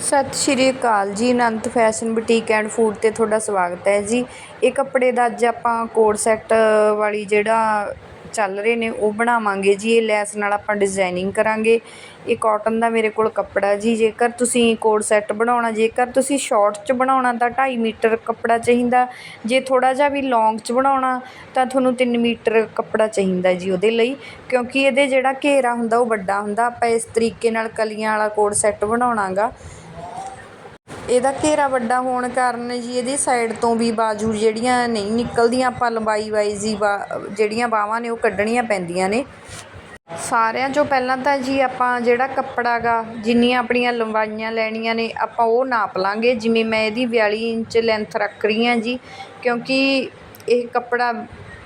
ਸਤਿ ਸ਼੍ਰੀ ਅਕਾਲ ਜੀ, Anant fashion boutique and food 'ਤੇ ਤੁਹਾਡਾ ਸਵਾਗਤ ਹੈ ਜੀ। ਇਹ ਕੱਪੜੇ ਦਾ ਅੱਜ ਆਪਾਂ ਕੋਡ ਸੈੱਟ ਵਾਲੀ ਜਿਹੜਾ ਚੱਲ ਰਹੇ ਨੇ, ਉਹ ਬਣਾਵਾਂਗੇ ਜੀ। ਇਹ ਲੈਸ ਨਾਲ ਆਪਾਂ ਡਿਜ਼ਾਈਨਿੰਗ ਕਰਾਂਗੇ। ਇਹ ਕਾਟਨ ਦਾ ਮੇਰੇ ਕੋਲ ਕੱਪੜਾ ਜੀ। ਜੇਕਰ ਤੁਸੀਂ ਕੋਡ ਸੈੱਟ ਬਣਾਉਣਾ, ਜੇਕਰ ਤੁਸੀਂ ਸ਼ਾਰਟ 'ਚ ਬਣਾਉਣਾ, ਤਾਂ 2.5 ਮੀਟਰ ਕੱਪੜਾ ਚਾਹੀਦਾ। ਜੇ ਥੋੜ੍ਹਾ ਜਿਹਾ ਵੀ ਲੌਂਗ 'ਚ ਬਣਾਉਣਾ, ਤਾਂ ਤੁਹਾਨੂੰ 3 ਮੀਟਰ ਕੱਪੜਾ ਚਾਹੀਦਾ ਜੀ ਉਹਦੇ ਲਈ। ਕਿਉਂਕਿ ਇਹਦੇ ਜਿਹੜਾ ਘੇਰਾ ਹੁੰਦਾ, ਉਹ ਵੱਡਾ ਹੁੰਦਾ। ਆਪਾਂ ਇਸ ਤਰੀਕੇ ਨਾਲ ਕਲੀਆਂ ਵਾਲਾ ਕੋਡ ਸੈੱਟ ਬਣਾਉਣਾ ਗਾ ਇਹਦਾ ਘੇਰਾ ਵੱਡਾ ਹੋਣ ਕਾਰਨ ਜੀ ਇਹਦੀ ਸਾਈਡ ਤੋਂ ਵੀ ਬਾਜੂ ਜਿਹੜੀਆਂ ਨਹੀਂ ਨਿਕਲਦੀਆਂ ਆਪਾਂ ਲੰਬਾਈ ਵਾਈਜ਼ ਹੀ ਬਾ ਜਿਹੜੀਆਂ ਬਾਹਾਂ ਨੇ ਉਹ ਕੱਢਣੀਆਂ ਪੈਂਦੀਆਂ ਨੇ। ਸਾਰਿਆਂ 'ਚੋਂ ਪਹਿਲਾਂ ਤਾਂ ਜੀ ਆਪਾਂ ਜਿਹੜਾ ਕੱਪੜਾ ਗਾ, ਜਿੰਨੀਆਂ ਆਪਣੀਆਂ ਲੰਬਾਈਆਂ ਲੈਣੀਆਂ ਨੇ, ਆਪਾਂ ਉਹ ਨਾਪ ਲਾਂਗੇ। ਜਿਵੇਂ ਮੈਂ ਇਹਦੀ 42 ਇੰਚ ਲੈਂਥ ਰੱਖ ਰਹੀ ਹਾਂ ਜੀ, ਕਿਉਂਕਿ ਇਹ ਕੱਪੜਾ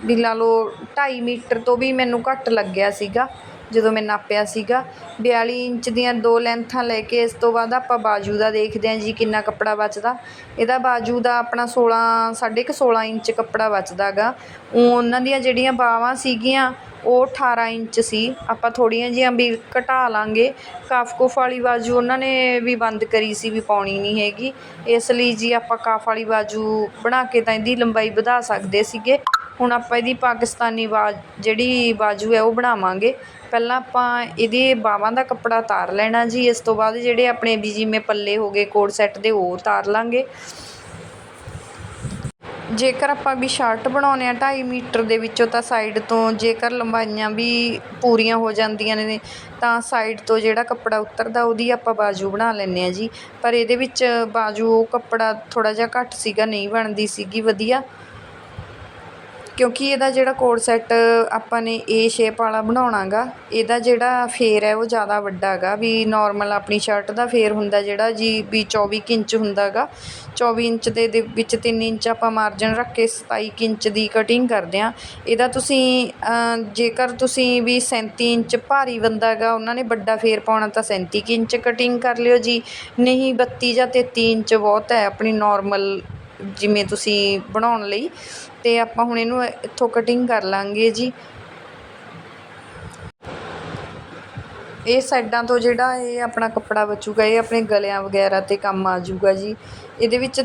ਵੀ ਲਾ ਲਓ 2.5 ਮੀਟਰ ਤੋਂ ਵੀ ਮੈਨੂੰ ਘੱਟ ਲੱਗਿਆ ਸੀਗਾ। ਜਦੋਂ ਮੈਂ ਨਾਪਿਆ ਸੀਗਾ। 42 ਇੰਚ ਦੀਆਂ ਦੋ ਲੈਂਥਾਂ ਲੈ ਕੇ ਇਸ ਤੋਂ ਬਾਅਦ ਆਪਾਂ ਬਾਜੂ ਦਾ ਦੇਖਦੇ ਹਾਂ ਜੀ ਕਿੰਨਾ ਕੱਪੜਾ ਬਚਦਾ। ਇਹਦਾ ਬਾਜੂ ਦਾ ਆਪਣਾ 16 ਸਾਢੇ ਕੁ 16 ਇੰਚ ਕੱਪੜਾ ਬਚਦਾ ਗਾ। ਉਹਨਾਂ ਦੀਆਂ ਜਿਹੜੀਆਂ ਬਾਹਾਂ ਸੀਗੀਆਂ, ਉਹ 18 ਇੰਚ ਸੀ। ਆਪਾਂ ਥੋੜ੍ਹੀਆਂ ਜਿਹੀਆਂ ਵੀ ਘਟਾ ਲਾਂਗੇ। ਕਾਫ ਕੁਫ ਵਾਲੀ ਬਾਜੂ ਉਹਨਾਂ ਨੇ ਵੀ ਬੰਦ ਕਰੀ ਸੀ ਵੀ ਪਾਉਣੀ ਨਹੀਂ ਹੈਗੀ। ਇਸ ਲਈ ਜੀ ਆਪਾਂ ਕਾਫ ਵਾਲੀ ਬਾਜੂ ਬਣਾ ਕੇ ਤਾਂ ਇਹਦੀ ਲੰਬਾਈ ਵਧਾ ਸਕਦੇ ਸੀਗੇ। ਹੁਣ ਆਪਾਂ ਇਹਦੀ ਪਾਕਿਸਤਾਨੀ ਬਾਜ, ਜਿਹੜੀ ਬਾਜੂ ਹੈ ਉਹ ਬਣਾਵਾਂਗੇ। ਪਹਿਲਾਂ ਆਪਾਂ ਇਹਦੇ ਬਾਹਾਂ ਦਾ ਕੱਪੜਾ ਤਾਰ ਲੈਣਾ ਜੀ। ਇਸ ਤੋਂ ਬਾਅਦ ਜਿਹੜੇ ਆਪਣੇ ਵੀ ਜਿਵੇਂ ਪੱਲੇ ਹੋ ਗਏ ਕੋਡ ਸੈੱਟ ਦੇ ਉਹ ਤਾਰ ਲਾਂਗੇ। ਜੇਕਰ ਆਪਾਂ ਵੀ ਸ਼ਰਟ ਬਣਾਉਂਦੇ ਆ 2.5 ਮੀਟਰ ਦੇ ਵਿੱਚੋਂ ਤਾਂ ਸਾਈਡ ਤੋਂ ਜੇਕਰ ਲੰਬਾਈਆਂ ਵੀ ਪੂਰੀਆਂ ਹੋ ਜਾਂਦੀਆਂ ਨੇ, ਤਾਂ ਸਾਈਡ ਤੋਂ ਜਿਹੜਾ ਕੱਪੜਾ ਉਤਰਦਾ ਉਹਦੀ ਆਪਾਂ ਬਾਜੂ ਬਣਾ ਲੈਂਦੇ ਆ ਜੀ। ਪਰ ਇਹਦੇ ਵਿੱਚ ਬਾਜੂ, ਉਹ ਕੱਪੜਾ ਥੋੜ੍ਹਾ ਜਿਹਾ ਘੱਟ ਸੀਗਾ, ਨਹੀਂ ਬਣਦੀ ਸੀਗੀ, ਵਧੀਆ। ਕਿਉਂਕਿ ਇਹਦਾ ਜਿਹੜਾ ਕੋਡ ਸੈੱਟ ਆਪਾਂ ਨੇ ਏ ਸ਼ੇਪ ਵਾਲਾ ਬਣਾਉਣਾ ਗਾ ਇਹਦਾ ਜਿਹੜਾ ਫੇਰ ਹੈ ਉਹ ਜ਼ਿਆਦਾ ਵੱਡਾ ਗਾ ਵੀ ਨੋਰਮਲ ਆਪਣੀ ਸ਼ਰਟ ਦਾ ਫੇਰ ਹੁੰਦਾ ਜਿਹੜਾ ਜੀ ਵੀ 24 ਕੁ ਇੰਚ ਹੁੰਦਾ ਗਾ 24 ਇੰਚ ਦੇ ਦੇ ਵਿੱਚ ਤਿੰਨ ਇੰਚ ਆਪਾਂ ਮਾਰਜਨ ਰੱਖ ਕੇ 27 ਕੁ ਇੰਚ ਦੀ ਕਟਿੰਗ ਕਰਦੇ ਹਾਂ। ਇਹਦਾ ਤੁਸੀਂ ਜੇਕਰ ਤੁਸੀਂ ਵੀ 37 ਇੰਚ ਭਾਰੀ ਬੰਦਾ ਗਾ ਉਹਨਾਂ ਨੇ ਵੱਡਾ ਫੇਰ ਪਾਉਣਾ ਤਾਂ 37 ਕੁ ਇੰਚ ਕਟਿੰਗ ਕਰ ਲਿਓ ਜੀ। ਨਹੀਂ 32 ਜਾਂ 33 ਇੰਚ ਬਹੁਤ ਹੈ ਆਪਣੀ ਨੋਰਮਲ ਜਿਵੇਂ ਤੁਸੀਂ ਬਣਾਉਣ ਲਈ। ਅਤੇ ਆਪਾਂ ਹੁਣ ਇਹਨੂੰ ਇੱਥੋਂ ਕਟਿੰਗ ਕਰ ਲਾਂਗੇ ਜੀ। ਇਹ ਸਾਈਡਾਂ ਤੋਂ ਜਿਹੜਾ ਇਹ ਆਪਣਾ ਕੱਪੜਾ ਬਚੂਗਾ, ਇਹ ਆਪਣੇ ਗਲਿਆਂ ਵਗੈਰਾ 'ਤੇ ਕੰਮ ਆ ਜਾਊਗਾ ਜੀ। ਇਹਦੇ ਵਿੱਚ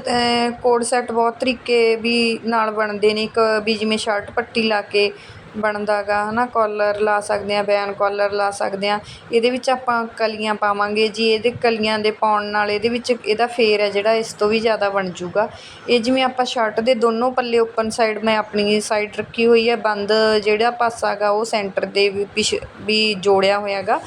ਕੋਡ ਸੈੱਟ ਬਹੁਤ ਤਰੀਕੇ ਵੀ ਨਾਲ ਬਣਦੇ ਨੇ। ਇੱਕ ਵੀ ਜਿਵੇਂ ਸ਼ਰਟ ਪੱਟੀ ਲਾ ਕੇ ਬਣਦਾ ਗਾ ਹੈ ਨਾ ਕੋਲਰ ਲਾ ਸਕਦੇ ਹਾਂ, ਬੈਨ ਕੋਲਰ ਲਾ ਸਕਦੇ ਹਾਂ। ਇਹਦੇ ਵਿੱਚ ਆਪਾਂ ਕਲੀਆਂ ਪਾਵਾਂਗੇ। ਜੀ ਇਹਦੇ ਕਲੀਆਂ ਦੇ ਪਾਉਣ ਨਾਲ ਇਹਦੇ ਵਿੱਚ ਇਹਦਾ ਫੇਰ ਹੈ ਜਿਹੜਾ, ਇਸ ਤੋਂ ਵੀ ਜ਼ਿਆਦਾ ਬਣ ਜੂਗਾ। ਇਹ ਜਿਵੇਂ ਆਪਾਂ ਸ਼ਰਟ ਦੇ ਦੋਨੋਂ ਪੱਲੇ ਓਪਨ ਸਾਈਡ ਮੈਂ ਆਪਣੀ ਸਾਈਡ ਰੱਖੀ ਹੋਈ ਹੈ। ਬੰਦ ਜਿਹੜਾ ਪਾਸਾ ਗਾ ਉਹ ਸੈਂਟਰ ਦੇ ਵੀ ਪਿਛ, ਵੀ ਜੋੜਿਆ ਹੋਇਆ ਗਾ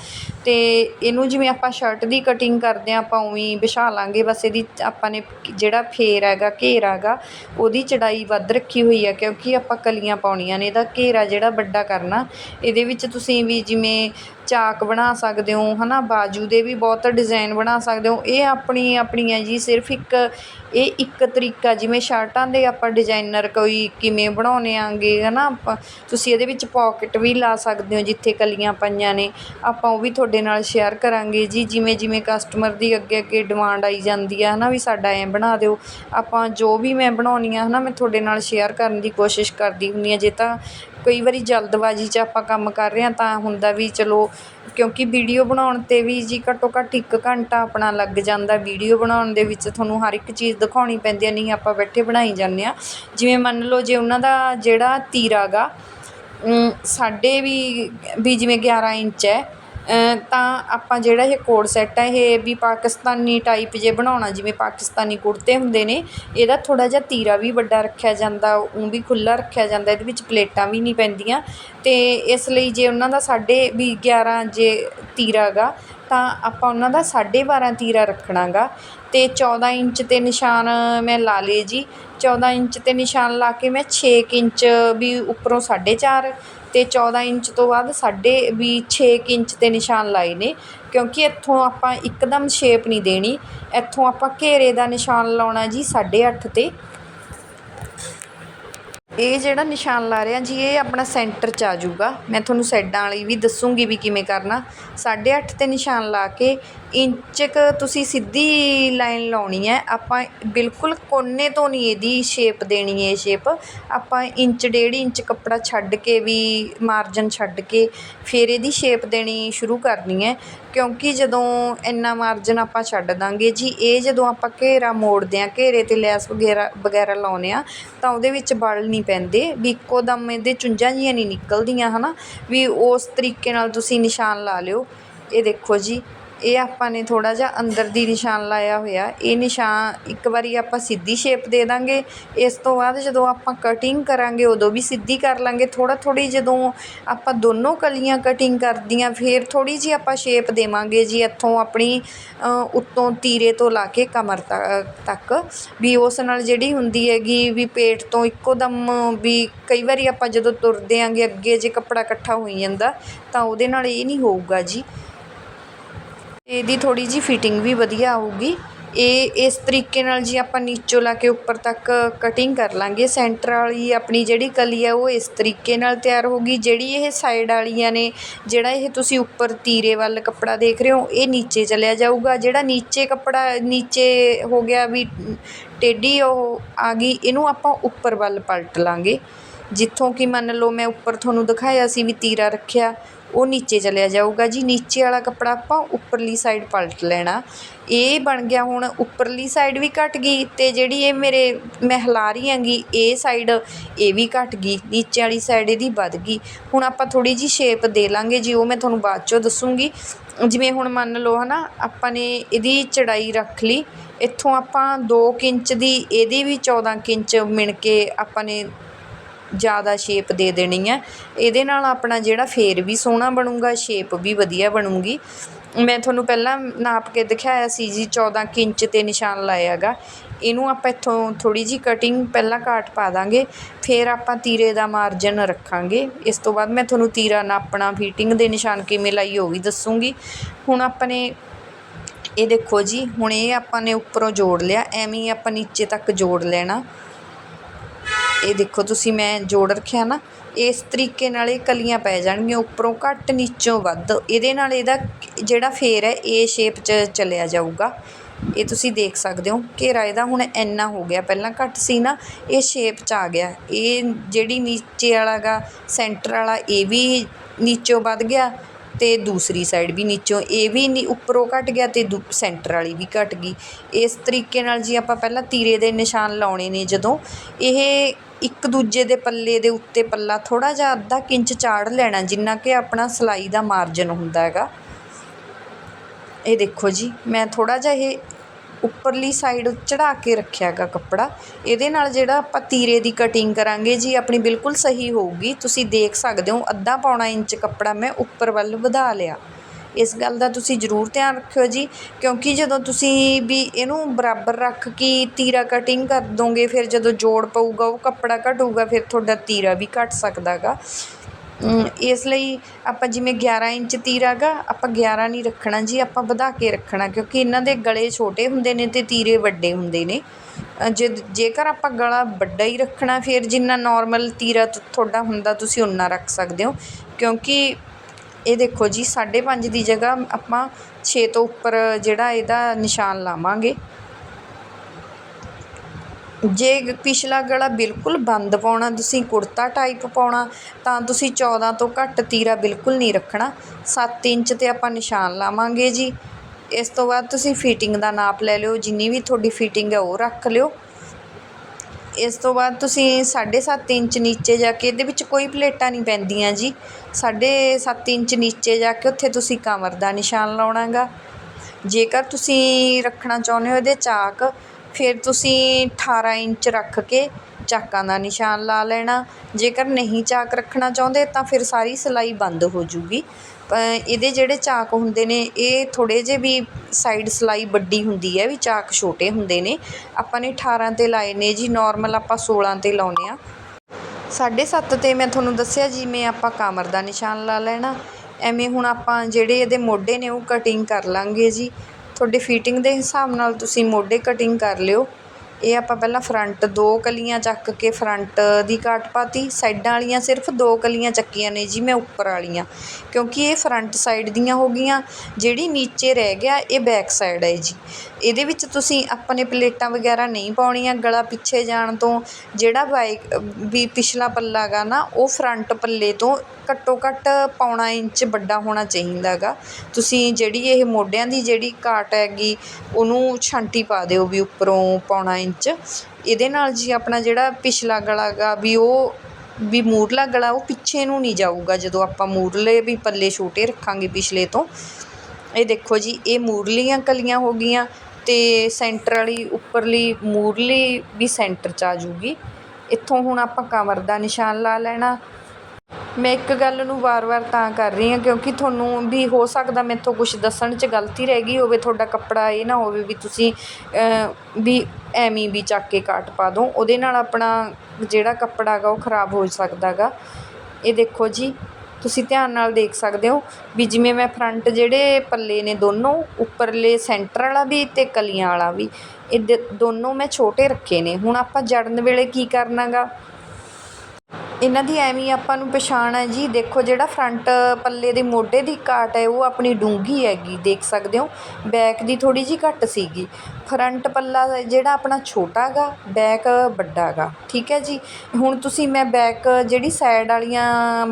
ਅਤੇ ਇਹਨੂੰ ਜਿਵੇਂ ਆਪਾਂ ਸ਼ਰਟ ਦੀ ਕਟਿੰਗ ਕਰਦੇ ਹਾਂ, ਆਪਾਂ ਉਵੇਂ ਵਿਛਾ ਲਾਂਗੇ। ਬਸ ਇਹਦੀ ਆਪਾਂ ਨੇ ਜਿਹੜਾ ਫੇਰ ਹੈਗਾ, ਘੇਰਾ ਹੈਗਾ, ਉਹਦੀ ਚੜਾਈ ਵੱਧ ਰੱਖੀ ਹੋਈ ਹੈ ਕਿਉਂਕਿ ਆਪਾਂ ਕਲੀਆਂ ਪਾਉਣੀਆਂ ਨੇ। ਇਹਦਾ ਘੇਰਾ ਜਿਹੜਾ ਵੱਡਾ ਕਰਨਾ, ਇਹਦੇ ਵਿੱਚ ਤੁਸੀਂ ਵੀ ਜਿਵੇਂ ਚਾਕ ਬਣਾ ਸਕਦੇ ਹੋ ਹੈ ਨਾ ਬਾਜੂ ਦੇ ਵੀ ਬਹੁਤ ਡਿਜ਼ਾਇਨ ਬਣਾ ਸਕਦੇ ਹੋ। ਇਹ ਆਪਣੀ ਆਪਣੀ ਹੈ ਜੀ ਸਿਰਫ ਇੱਕ ਇਹ ਇੱਕ ਤਰੀਕਾ ਜਿਵੇਂ ਸ਼ਰਟਾਂ ਦੇ ਆਪਾਂ ਡਿਜ਼ਾਇਨਰ ਕੋਈ ਕਿਵੇਂ ਬਣਾਉਂਦੇ ਆਂਗੇ ਹੈ ਨਾ ਆਪਾਂ, ਤੁਸੀਂ ਇਹਦੇ ਵਿੱਚ ਪੋਕਿਟ ਵੀ ਲਾ ਸਕਦੇ ਹੋ, ਜਿੱਥੇ ਕਲੀਆਂ ਪਾਈਆਂ ਨੇ। ਆਪਾਂ ਉਹ ਵੀ ਤੁਹਾਡੇ ਨਾਲ ਸ਼ੇਅਰ ਕਰਾਂਗੇ ਜੀ, ਜਿਵੇਂ ਜਿਵੇਂ ਕਸਟਮਰ ਦੀ ਅੱਗੇ ਅੱਗੇ ਡਿਮਾਂਡ ਆਈ ਜਾਂਦੀ ਆ ਹੈ ਨਾ ਵੀ ਸਾਡਾ ਐਂ ਬਣਾ ਦਿਓ। ਆਪਾਂ ਜੋ ਵੀ ਮੈਂ ਬਣਾਉਂਦੀ ਹਾਂ ਹੈ ਨਾ ਮੈਂ ਤੁਹਾਡੇ ਨਾਲ ਸ਼ੇਅਰ ਕਰਨ ਦੀ ਕੋਸ਼ਿਸ਼ ਕਰਦੀ ਹੁੰਦੀ ਹਾਂ ਜੇ ਤਾਂ ਕਈ ਵਾਰੀ ਜਲਦਬਾਜ਼ੀ 'ਚ ਆਪਾਂ ਕੰਮ ਕਰ ਰਹੇ ਹਾਂ ਤਾਂ ਹੁੰਦਾ ਵੀ ਚਲੋ, ਕਿਉਂਕਿ ਵੀਡੀਓ ਬਣਾਉਣ 'ਤੇ ਵੀ ਜੀ ਘੱਟੋ ਘੱਟ ਇੱਕ ਘੰਟਾ ਆਪਣਾ ਲੱਗ ਜਾਂਦਾ ਵੀਡੀਓ ਬਣਾਉਣ ਦੇ ਵਿੱਚ, ਤੁਹਾਨੂੰ ਹਰ ਇੱਕ ਚੀਜ਼ ਦਿਖਾਉਣੀ ਪੈਂਦੀ ਹੈ ਨਹੀਂ ਆਪਾਂ ਬੈਠੇ ਬਣਾਈ ਜਾਂਦੇ ਹਾਂ। ਜਿਵੇਂ ਮੰਨ ਲਓ ਜੇ ਉਹਨਾਂ ਦਾ ਜਿਹੜਾ ਤੀਰਾ ਗਾ ਸਾਡੇ ਵੀ ਵੀ ਜਿਵੇਂ 11 ਇੰਚ ਹੈ ਤਾਂ ਆਪਾਂ ਜਿਹੜਾ ਇਹ ਕੋਡ ਸੈੱਟ ਹੈ ਇਹ ਵੀ ਪਾਕਿਸਤਾਨੀ ਟਾਈਪ ਜੇ ਬਣਾਉਣਾ, ਜਿਵੇਂ ਪਾਕਿਸਤਾਨੀ ਕੁੜਤੇ ਹੁੰਦੇ ਨੇ, ਇਹਦਾ ਥੋੜ੍ਹਾ ਜਿਹਾ ਤੀਰਾ ਵੀ ਵੱਡਾ ਰੱਖਿਆ ਜਾਂਦਾ ਉਹ ਵੀ ਖੁੱਲ੍ਹਾ ਰੱਖਿਆ ਜਾਂਦਾ, ਇਹਦੇ ਵਿੱਚ ਪਲੇਟਾਂ ਵੀ ਨਹੀਂ ਪੈਂਦੀਆਂ। ਅਤੇ ਇਸ ਲਈ ਜੇ ਉਹਨਾਂ ਦਾ ਸਾਢੇ ਵੀ 11 ਜੇ ਤੀਰਾ ਗਾ, ਤਾਂ ਆਪਾਂ ਉਹਨਾਂ ਦਾ ਸਾਢੇ 12 ਤੀਰਾ ਰੱਖਣਾ ਗਾ। ਅਤੇ 14 ਇੰਚ 'ਤੇ ਨਿਸ਼ਾਨ ਮੈਂ ਲਾ ਲਏ ਜੀ। 14 ਇੰਚ 'ਤੇ ਨਿਸ਼ਾਨ ਲਾ ਕੇ ਮੈਂ ਛੇ ਕੁ ਇੰਚ ਵੀ ਉੱਪਰੋਂ ਸਾਢੇ ਚਾਰ ਅਤੇ 14 ਇੰਚ ਤੋਂ ਬਾਅਦ ਸਾਢੇ ਵੀ ਛੇ ਕੁ ਇੰਚ 'ਤੇ ਨਿਸ਼ਾਨ ਲਾਏ ਨੇ, ਕਿਉਂਕਿ ਇੱਥੋਂ ਆਪਾਂ ਇੱਕਦਮ ਸ਼ੇਪ ਨਹੀਂ ਦੇਣੀ। ਇੱਥੋਂ ਆਪਾਂ ਘੇਰੇ ਦਾ ਨਿਸ਼ਾਨ ਲਾਉਣਾ ਜੀ ਸਾਢੇ ਅੱਠ 'ਤੇ। ਇਹ ਜਿਹੜਾ ਨਿਸ਼ਾਨ ਲਾ ਰਹੇ ਹਾਂ ਜੀ, ਇਹ ਆਪਣਾ ਸੈਂਟਰ 'ਚ ਆ ਜਾਊਗਾ। ਮੈਂ ਤੁਹਾਨੂੰ ਸਾਈਡਾਂ ਵਾਲੀ ਵੀ ਦੱਸੂਗੀ ਵੀ ਕਿਵੇਂ ਕਰਨਾ। ਸਾਢੇ ਅੱਠ 'ਤੇ ਨਿਸ਼ਾਨ ਲਾ ਕੇ ਇੰਚਕ ਤੁਸੀਂ ਸਿੱਧੀ ਲਾਈਨ ਲਾਉਣੀ ਹੈ। ਆਪਾਂ ਬਿਲਕੁਲ ਕੋਨੇ ਤੋਂ ਨਹੀਂ ਇਹਦੀ ਸ਼ੇਪ ਦੇਣੀ ਹੈ ਇਹ ਸ਼ੇਪ ਆਪਾਂ ਇੰਚ, ਡੇਢ ਇੰਚ ਕੱਪੜਾ ਛੱਡ ਕੇ ਵੀ ਮਾਰਜਨ ਛੱਡ ਕੇ ਫਿਰ ਇਹਦੀ ਸ਼ੇਪ ਦੇਣੀ ਸ਼ੁਰੂ ਕਰਨੀ ਹੈ। ਕਿਉਂਕਿ ਜਦੋਂ ਇੰਨਾ ਮਾਰਜਨ ਆਪਾਂ ਛੱਡ ਦਾਂਗੇ ਜੀ, ਇਹ ਜਦੋਂ ਆਪਾਂ ਘੇਰਾ ਮੋੜਦੇ ਹਾਂ, ਘੇਰੇ 'ਤੇ ਲੈਸ ਵਗੈਰਾ ਵਗੈਰਾ ਲਾਉਂਦੇ ਹਾਂ, ਤਾਂ ਉਹਦੇ ਵਿੱਚ ਬਲ ਨਹੀਂ ਪੈਂਦੇ, ਵੀ ਇੱਕੋ ਦਮ ਇਹਦੇ ਚੁੰਝਾਂ ਜੀਆਂ ਨਹੀਂ ਨਿਕਲਦੀਆਂ ਹੈ ਨਾ ਵੀ ਉਸ ਤਰੀਕੇ ਨਾਲ ਤੁਸੀਂ ਨਿਸ਼ਾਨ ਲਾ ਲਿਓ। ਇਹ ਦੇਖੋ ਜੀ ਇਹ ਆਪਾਂ ਨੇ ਥੋੜ੍ਹਾ ਜਿਹਾ ਅੰਦਰ ਦੀ ਨਿਸ਼ਾਨ ਲਾਇਆ ਹੋਇਆ। ਇਹ ਨਿਸ਼ਾਨ ਇੱਕ ਵਾਰੀ ਆਪਾਂ ਸਿੱਧੀ ਸ਼ੇਪ ਦੇ ਦਾਂਗੇ। ਇਸ ਤੋਂ ਬਾਅਦ ਜਦੋਂ ਆਪਾਂ ਕਟਿੰਗ ਕਰਾਂਗੇ, ਉਦੋਂ ਵੀ ਸਿੱਧੀ ਕਰ ਲਾਂਗੇ। ਥੋੜ੍ਹਾ ਥੋੜ੍ਹੀ ਜਦੋਂ ਆਪਾਂ ਦੋਨੋਂ ਕਲੀਆਂ ਕਟਿੰਗ ਕਰਦੀਆਂ, ਫਿਰ ਥੋੜ੍ਹੀ ਜਿਹੀ ਆਪਾਂ ਸ਼ੇਪ ਦੇਵਾਂਗੇ ਜੀ ਇੱਥੋਂ ਆਪਣੀ ਉੱਤੋਂ ਤੀਰੇ ਤੋਂ ਲਾ ਕੇ ਕਮਰ ਤ- ਤੱਕ। ਵੀ ਉਸ ਨਾਲ ਜਿਹੜੀ ਹੁੰਦੀ ਹੈਗੀ ਵੀ ਪੇਟ ਤੋਂ ਇੱਕੋ ਦਮ ਵੀ ਕਈ ਵਾਰੀ ਆਪਾਂ ਜਦੋਂ ਤੁਰਦੇ ਆਂਗੇ, ਅੱਗੇ ਜੇ ਕੱਪੜਾ ਇਕੱਠਾ ਹੋਈ ਜਾਂਦਾ, ਤਾਂ ਉਹਦੇ ਨਾਲ ਇਹ ਨਹੀਂ ਹੋਊਗਾ ਜੀ। ਇਹਦੀ ਥੋੜ੍ਹੀ ਜਿਹੀ ਫਿਟਿੰਗ ਵੀ ਵਧੀਆ ਆਊਗੀ। ਇਹ ਇਸ ਤਰੀਕੇ ਨਾਲ ਜੀ ਆਪਾਂ ਨੀਚੋਂ ਲਾ ਕੇ ਉੱਪਰ ਤੱਕ ਕਟਿੰਗ ਕਰ ਲਾਂਗੇ। ਸੈਂਟਰ ਵਾਲੀ ਆਪਣੀ ਜਿਹੜੀ ਕਲੀ ਆ, ਉਹ ਇਸ ਤਰੀਕੇ ਨਾਲ ਤਿਆਰ ਹੋਗੀ ਜਿਹੜੀ ਇਹ ਸਾਈਡ ਵਾਲੀਆਂ ਨੇ, ਜਿਹੜਾ ਇਹ ਤੁਸੀਂ ਉੱਪਰ ਤੀਰੇ ਵੱਲ ਕੱਪੜਾ ਦੇਖ ਰਹੇ ਹੋ, ਇਹ ਨੀਚੇ ਚਲਿਆ ਜਾਊਗਾ। ਜਿਹੜਾ ਨੀਚੇ ਕੱਪੜਾ, ਨੀਚੇ ਹੋ ਗਿਆ ਵੀ ਟੇਢੀ ਉਹ ਆ ਗਈ, ਇਹਨੂੰ ਆਪਾਂ ਉੱਪਰ ਵੱਲ ਪਲਟ ਲਾਂਗੇ। ਜਿੱਥੋਂ ਕਿ ਮੰਨ ਲਓ ਮੈਂ ਉੱਪਰ ਤੁਹਾਨੂੰ ਦਿਖਾਇਆ ਸੀ ਵੀ ਤੀਰਾ ਰੱਖਿਆ, ਉਹ ਨੀਚੇ ਚਲਿਆ ਜਾਊਗਾ ਜੀ। ਨੀਚੇ ਵਾਲਾ ਕੱਪੜਾ ਆਪਾਂ ਉੱਪਰਲੀ ਸਾਈਡ ਪਲਟ ਲੈਣਾ। ਇਹ ਬਣ ਗਿਆ ਹੁਣ ਉੱਪਰਲੀ ਸਾਈਡ ਵੀ ਘਟ ਗਈ ਅਤੇ ਜਿਹੜੀ ਇਹ ਮੇਰੇ ਮੈਂ ਹਿਲਾ ਰਹੀ ਹੈਗੀ, ਇਹ ਸਾਈਡ ਇਹ ਵੀ ਘਟ ਗਈ। ਨੀਚੇ ਵਾਲੀ ਸਾਈਡ ਇਹਦੀ ਵੱਧ ਗਈ। ਹੁਣ ਆਪਾਂ ਥੋੜ੍ਹੀ ਜਿਹੀ ਸ਼ੇਪ ਦੇ ਲਾਂਗੇ ਜੀ, ਉਹ ਮੈਂ ਤੁਹਾਨੂੰ ਬਾਅਦ 'ਚੋਂ ਦੱਸੂਗੀ। ਜਿਵੇਂ ਹੁਣ ਮੰਨ ਲਓ ਹੈ ਨਾ ਆਪਾਂ ਨੇ ਇਹਦੀ ਚੜਾਈ ਰੱਖ ਲਈ। ਇੱਥੋਂ ਆਪਾਂ ਦੋ ਕੁ ਇੰਚ ਦੀ, ਇਹਦੀ ਵੀ ਚੌਦਾਂ ਕੁ ਇੰਚ ਮਿਣ ਕੇ ਆਪਾਂ ਨੇ ਜ਼ਿਆਦਾ ਸ਼ੇਪ ਦੇ ਦੇਣੀ ਹੈ। ਇਹਦੇ ਨਾਲ ਆਪਣਾ ਜਿਹੜਾ ਫੇਰ ਵੀ ਸੋਹਣਾ ਬਣੂਗਾ ਸ਼ੇਪ ਵੀ ਵਧੀਆ ਬਣੂਗੀ। ਮੈਂ ਤੁਹਾਨੂੰ ਪਹਿਲਾਂ ਨਾਪ ਕੇ ਦਿਖਾਇਆ ਸੀ ਜੀ 14 ਕੁ ਇੰਚ 'ਤੇ ਨਿਸ਼ਾਨ ਲਾਇਆ ਗਾ। ਇਹਨੂੰ ਆਪਾਂ ਇੱਥੋਂ ਥੋੜ੍ਹੀ ਜਿਹੀ ਕਟਿੰਗ ਪਹਿਲਾਂ ਕਾਟ ਪਾ ਦਾਂਗੇ, ਫਿਰ ਆਪਾਂ ਤੀਰੇ ਦਾ ਮਾਰਜਨ ਰੱਖਾਂਗੇ। ਇਸ ਤੋਂ ਬਾਅਦ ਮੈਂ ਤੁਹਾਨੂੰ ਤੀਰਾ ਨਾਪਣਾ ਫਿਟਿੰਗ ਦੇ ਨਿਸ਼ਾਨ ਕਿਵੇਂ ਲਾਈ ਉਹ ਵੀ ਦੱਸੂੰਗੀ। ਹੁਣ ਆਪਾਂ ਨੇ ਇਹ ਦੇਖੋ ਜੀ, ਹੁਣ ਇਹ ਆਪਾਂ ਨੇ ਉੱਪਰੋਂ ਜੋੜ ਲਿਆ, ਐਵੇਂ ਹੀ ਆਪਾਂ ਨੀਚੇ ਤੱਕ ਜੋੜ ਲੈਣਾ। ਇਹ ਦੇਖੋ ਤੁਸੀਂ ਮੈਂ ਜੋੜ ਰੱਖਿਆ ਨਾ, ਇਸ ਤਰੀਕੇ ਨਾਲ ਇਹ ਕਲੀਆਂ ਪੈ ਜਾਣਗੀਆਂ, ਉੱਪਰੋਂ ਘੱਟ ਨੀਚੋਂ ਵੱਧ। ਇਹਦੇ ਨਾਲ ਇਹਦਾ ਜਿਹੜਾ ਫੇਰ ਹੈ, ਇਹ ਸ਼ੇਪ 'ਚ ਚਲਿਆ ਜਾਊਗਾ। ਇਹ ਤੁਸੀਂ ਦੇਖ ਸਕਦੇ ਹੋ, ਘੇਰਾ ਇਹਦਾ ਹੁਣ ਇੰਨਾ ਹੋ ਗਿਆ। ਪਹਿਲਾਂ ਘੱਟ ਸੀ ਨਾ, ਇਹ ਸ਼ੇਪ 'ਚ ਆ ਗਿਆ। ਇਹ ਜਿਹੜੀ ਨੀਚੇ ਵਾਲਾ ਗਾ ਸੈਂਟਰ ਵਾਲਾ, ਇਹ ਵੀ ਨੀਚੋਂ ਵੱਧ ਗਿਆ ਅਤੇ ਦੂਸਰੀ ਸਾਈਡ ਵੀ ਨੀਚੋਂ। ਇਹ ਵੀ ਨੀ, ਉੱਪਰੋਂ ਘੱਟ ਗਿਆ ਅਤੇ ਦੂ ਸੈਂਟਰ ਵਾਲੀ ਵੀ ਘੱਟ ਗਈ। ਇਸ ਤਰੀਕੇ ਨਾਲ ਜੀ ਆਪਾਂ ਪਹਿਲਾਂ ਤੀਰੇ ਦੇ ਨਿਸ਼ਾਨ ਲਾਉਣੇ ਨੇ ਜਦੋਂ। ਇਹ ਇੱਕ ਦੂਜੇ ਦੇ ਪੱਲੇ ਦੇ ਉੱਤੇ ਪੱਲਾ ਥੋੜ੍ਹਾ ਜਿਹਾ ਅੱਧਾ ਕੁ ਇੰਚ ਚਾੜ ਲੈਣਾ, ਜਿੰਨਾ ਕਿ ਆਪਣਾ ਸਿਲਾਈ ਦਾ ਮਾਰਜਨ ਹੁੰਦਾ ਹੈਗਾ। ਇਹ ਦੇਖੋ ਜੀ, ਮੈਂ ਥੋੜ੍ਹਾ ਜਿਹਾ ਇਹ ਉੱਪਰਲੀ ਸਾਈਡ ਚੜ੍ਹਾ ਕੇ ਰੱਖਿਆ ਗਾ ਕੱਪੜਾ। ਇਹਦੇ ਨਾਲ ਜਿਹੜਾ ਆਪਾਂ ਤੀਰੇ ਦੀ ਕਟਿੰਗ ਕਰਾਂਗੇ ਜੀ, ਆਪਣੀ ਬਿਲਕੁਲ ਸਹੀ ਹੋਊਗੀ। ਤੁਸੀਂ ਦੇਖ ਸਕਦੇ ਹੋ, ਅੱਧਾ ਪੌਣਾ ਇੰਚ ਕੱਪੜਾ ਮੈਂ ਉੱਪਰ ਵੱਲ ਵਧਾ ਲਿਆ। ਇਸ ਗੱਲ ਦਾ ਤੁਸੀਂ ਜ਼ਰੂਰ ਧਿਆਨ ਰੱਖਿਓ ਜੀ ਕਿਉਂਕਿ ਜਦੋਂ ਤੁਸੀਂ ਵੀ ਇਹਨੂੰ ਬਰਾਬਰ ਰੱਖ ਕੇ ਤੀਰਾ ਕਟਿੰਗ ਕਰ ਦੋਗੇ ਫਿਰ ਜਦੋਂ ਜੋੜ ਪਊਗਾ ਉਹ ਕੱਪੜਾ ਘਟੂਗਾ ਫਿਰ ਤੁਹਾਡਾ ਤੀਰਾ ਵੀ ਘਟ ਸਕਦਾ ਗਾ ਇਸ ਲਈ ਆਪਾਂ ਜਿਵੇਂ 11 ਇੰਚ ਤੀਰਾ ਗਾ ਆਪਾਂ 11 ਨਹੀਂ ਰੱਖਣਾ ਜੀ ਆਪਾਂ ਵਧਾ ਕੇ ਰੱਖਣਾ ਕਿਉਂਕਿ ਇਹਨਾਂ ਦੇ ਗਲੇ ਛੋਟੇ ਹੁੰਦੇ ਨੇ ਅਤੇ ਤੀਰੇ ਵੱਡੇ ਹੁੰਦੇ ਨੇ। ਅ, ਜੇ ਜੇਕਰ ਆਪਾਂ ਗਲਾ ਵੱਡਾ ਹੀ ਰੱਖਣਾ ਫਿਰ ਜਿੰਨਾ ਨਾਰਮਲ ਤੀਰਾ ਤੁਹਾਡਾ ਹੁੰਦਾ ਤੁਸੀਂ ਉਨਾ ਰੱਖ ਸਕਦੇ ਹੋ ਕਿਉਂਕਿ ਇਹ ਦੇਖੋ ਜੀ 5.5 ਦੀ ਜਗ੍ਹਾ ਆਪਾਂ ਛੇ ਤੋਂ ਉੱਪਰ ਜਿਹੜਾ ਇਹਦਾ ਨਿਸ਼ਾਨ ਲਾਵਾਂਗੇ। ਜੇ ਪਿਛਲਾ ਗਲਾ ਬਿਲਕੁਲ ਬੰਦ ਪਾਉਣਾ, ਤੁਸੀਂ ਕੁੜਤਾ ਟਾਈਪ ਪਾਉਣਾ, ਤਾਂ ਤੁਸੀਂ 14 ਤੋਂ ਘੱਟ ਤੀਰਾ ਬਿਲਕੁਲ ਨਹੀਂ ਰੱਖਣਾ। 7 ਇੰਚ 'ਤੇ ਆਪਾਂ ਨਿਸ਼ਾਨ ਲਾਵਾਂਗੇ ਜੀ। ਇਸ ਤੋਂ ਬਾਅਦ ਤੁਸੀਂ ਫਿਟਿੰਗ ਦਾ ਨਾਪ ਲੈ ਲਿਓ, ਜਿੰਨੀ ਵੀ ਤੁਹਾਡੀ ਫਿਟਿੰਗ ਹੈ ਉਹ ਰੱਖ ਲਿਓ। ਇਸ ਤੋਂ ਬਾਅਦ ਤੁਸੀਂ 7.5 ਇੰਚ ਨੀਚੇ ਜਾ ਕੇ, ਇਹਦੇ ਵਿੱਚ ਕੋਈ ਪਲੇਟਾਂ ਨਹੀਂ ਪੈਂਦੀਆਂ ਜੀ। 7.5 ਇੰਚ ਨੀਚੇ ਜਾ ਕੇ ਉੱਥੇ ਤੁਸੀਂ ਕਮਰ ਦਾ ਨਿਸ਼ਾਨ ਲਾਉਣਾ ਗਾ ਜੇਕਰ ਤੁਸੀਂ ਰੱਖਣਾ ਚਾਹੁੰਦੇ ਹੋ ਇਹਦੇ ਚਾਕ, ਫਿਰ ਤੁਸੀਂ 18 ਇੰਚ ਰੱਖ ਕੇ ਚਾਕਾਂ ਦਾ ਨਿਸ਼ਾਨ ਲਾ ਲੈਣਾ। ਜੇਕਰ ਨਹੀਂ ਚਾਕ ਰੱਖਣਾ ਚਾਹੁੰਦੇ ਤਾਂ ਫਿਰ ਸਾਰੀ ਸਿਲਾਈ ਬੰਦ ਹੋ ਜੂਗੀ। ਇਹਦੇ ਜਿਹੜੇ ਚਾਕ ਹੁੰਦੇ ਨੇ, ਇਹ ਥੋੜ੍ਹੇ ਜਿਹੇ ਵੀ ਸਾਈਡ ਸਿਲਾਈ ਵੱਡੀ ਹੁੰਦੀ ਹੈ, ਵੀ ਚਾਕ ਛੋਟੇ ਹੁੰਦੇ ਨੇ। ਆਪਾਂ ਨੇ 18 'ਤੇ ਲਾਏ ਨੇ ਜੀ ਨੋਰਮਲ ਆਪਾਂ 16 'ਤੇ ਲਾਉਂਦੇ ਹਾਂ। ਸਾਢੇ ਸੱਤ 'ਤੇ ਮੈਂ ਤੁਹਾਨੂੰ ਦੱਸਿਆ ਜਿਵੇਂ ਆਪਾਂ ਕਮਰ ਦਾ ਨਿਸ਼ਾਨ ਲਾ ਲੈਣਾ। ਐਵੇਂ ਹੁਣ ਆਪਾਂ ਜਿਹੜੇ ਇਹਦੇ ਮੋਢੇ ਨੇ, ਉਹ ਕਟਿੰਗ ਕਰ ਲਾਂਗੇ ਜੀ। ਤੁਹਾਡੇ ਫਿਟਿੰਗ ਦੇ ਹਿਸਾਬ ਨਾਲ ਤੁਸੀਂ ਮੋਢੇ ਕਟਿੰਗ ਕਰ ਲਿਓ। ਇਹ ਆਪਾਂ ਪਹਿਲਾਂ ਫਰੰਟ ਦੋ ਕਲੀਆਂ ਚੱਕ ਕੇ ਫਰੰਟ ਦੀ ਕਾਟ ਪਾਤੀ, ਸਾਈਡਾਂ ਵਾਲੀਆਂ ਸਿਰਫ ਦੋ ਕਲੀਆਂ ਚੱਕੀਆਂ ਨੇ ਜੀ, ਮੈਂ ਉੱਪਰ ਵਾਲੀਆਂ। ਕਿਉਂਕਿ ਇਹ ਫਰੰਟ ਸਾਈਡ ਦੀਆਂ ਹੋ ਗਈਆਂ, ਜਿਹੜੀ ਨੀਚੇ ਰਹਿ ਗਿਆ, ਇਹ ਬੈਕ ਸਾਈਡ ਹੈ ਜੀ। ਇਹਦੇ ਵਿੱਚ ਤੁਸੀਂ ਆਪਣੇ ਪਲੇਟਾਂ ਵਗੈਰਾ ਨਹੀਂ ਪਾਉਣੀਆਂ ਗਲਾ ਪਿੱਛੇ ਜਾਣ ਤੋਂ, ਜਿਹੜਾ ਬਾਈਕ, ਵੀ ਪਿਛਲਾ ਪੱਲਾ ਗਾ ਨਾ, ਉਹ ਫਰੰਟ ਪੱਲੇ ਤੋਂ ਘੱਟੋ ਘੱਟ ਪੌਣਾ ਇੰਚ ਵੱਡਾ ਹੋਣਾ ਚਾਹੀਦਾ ਗਾ। ਤੁਸੀਂ ਜਿਹੜੀ ਇਹ ਮੋਢਿਆਂ ਦੀ ਜਿਹੜੀ ਕਾਟ ਹੈਗੀ, ਉਹਨੂੰ ਛਾਂਟੀ ਪਾ ਦਿਓ ਵੀ ਉੱਪਰੋਂ ਪੌਣਾ ਇੰਚ ਇਹਦੇ ਨਾਲ ਜੀ ਆਪਣਾ ਜਿਹੜਾ ਪਿਛਲਾ ਗਲਾ ਗਾ ਵੀ ਉਹ, ਵੀ ਮੂਰਲਾ ਗਲਾ ਉਹ ਪਿੱਛੇ ਨੂੰ ਨਹੀਂ ਜਾਊਗਾ ਜਦੋਂ ਆਪਾਂ ਮੂਰਲੇ ਵੀ ਪੱਲੇ ਛੋਟੇ ਰੱਖਾਂਗੇ ਪਿਛਲੇ ਤੋਂ। ਇਹ ਦੇਖੋ ਜੀ, ਇਹ ਮੂਰਲੀਆਂ ਕਲੀਆਂ ਹੋ ਗਈਆਂ ਅਤੇ ਸੈਂਟਰ ਵਾਲੀ ਉੱਪਰਲੀ ਮੂਰਲੀ ਵੀ ਸੈਂਟਰ 'ਚ ਆ ਜੂਗੀ। ਇੱਥੋਂ ਹੁਣ ਆਪਾਂ ਕਮਰ ਦਾ ਨਿਸ਼ਾਨ ਲਾ ਲੈਣਾ ਮੈਂ ਇੱਕ ਗੱਲ ਨੂੰ ਵਾਰ-ਵਾਰ ਤਾਂ ਕਰ ਰਹੀ ਹਾਂ, ਕਿਉਂਕਿ ਤੁਹਾਨੂੰ ਵੀ ਹੋ ਸਕਦਾ ਮੈਥੋਂ ਕੁਛ ਦੱਸਣ 'ਚ ਗਲਤੀ ਰਹਿ ਗਈ ਹੋਵੇ, ਤੁਹਾਡਾ ਕੱਪੜਾ ਇਹ ਨਾ ਹੋਵੇ ਵੀ ਤੁਸੀਂ ਵੀ ਐਵੇਂ ਵੀ ਚੱਕ ਕੇ ਕਾਟ ਪਾ ਦਿਓ ਉਹਦੇ ਨਾਲ ਆਪਣਾ ਜਿਹੜਾ ਕੱਪੜਾ ਗਾ, ਉਹ ਖਰਾਬ ਹੋ ਸਕਦਾ ਗਾ। ਇਹ ਦੇਖੋ ਜੀ, ਤੁਸੀਂ ਧਿਆਨ ਨਾਲ ਦੇਖ ਸਕਦੇ ਹੋ ਵੀ ਜਿਵੇਂ ਮੈਂ ਫਰੰਟ ਜਿਹੜੇ ਪੱਲੇ ਨੇ ਦੋਨੋਂ, ਉੱਪਰਲੇ ਸੈਂਟਰ ਵਾਲਾ ਵੀ ਅਤੇ ਕਲੀਆਂ ਵਾਲਾ ਵੀ, ਇਹ ਦੋਨੋਂ ਮੈਂ ਛੋਟੇ ਰੱਖੇ ਨੇ। ਹੁਣ ਆਪਾਂ ਜੜਨ ਵੇਲੇ ਕੀ ਕਰਨਾ ਗਾ? ਇਹਨਾਂ ਦੀ ਐਵੇਂ ਹੀ ਆਪਾਂ ਨੂੰ ਪਛਾਣ ਹੈ ਜੀ। ਦੇਖੋ ਜਿਹੜਾ ਫਰੰਟ ਪੱਲੇ ਦੇ ਮੋਢੇ ਦੀ ਘਾਟ ਹੈ, ਉਹ ਆਪਣੀ ਡੂੰਘੀ ਹੈਗੀ, ਦੇਖ ਸਕਦੇ ਹੋ। ਬੈਕ ਦੀ ਥੋੜੀ ਜੀ ਘੱਟ ਸੀਗੀ। ਫਰੰਟ ਪੱਲਾ ਜਿਹੜਾ ਆਪਣਾ ਛੋਟਾ ਗਾ ਬੈਕ ਵੱਡਾ ਗਾ। ਠੀਕ ਹੈ ਜੀ? ਹੁਣ ਤੁਸੀਂ ਮੈਂ ਬੈਕ ਜਿਹੜੀ ਸਾਈਡ ਵਾਲੀਆਂ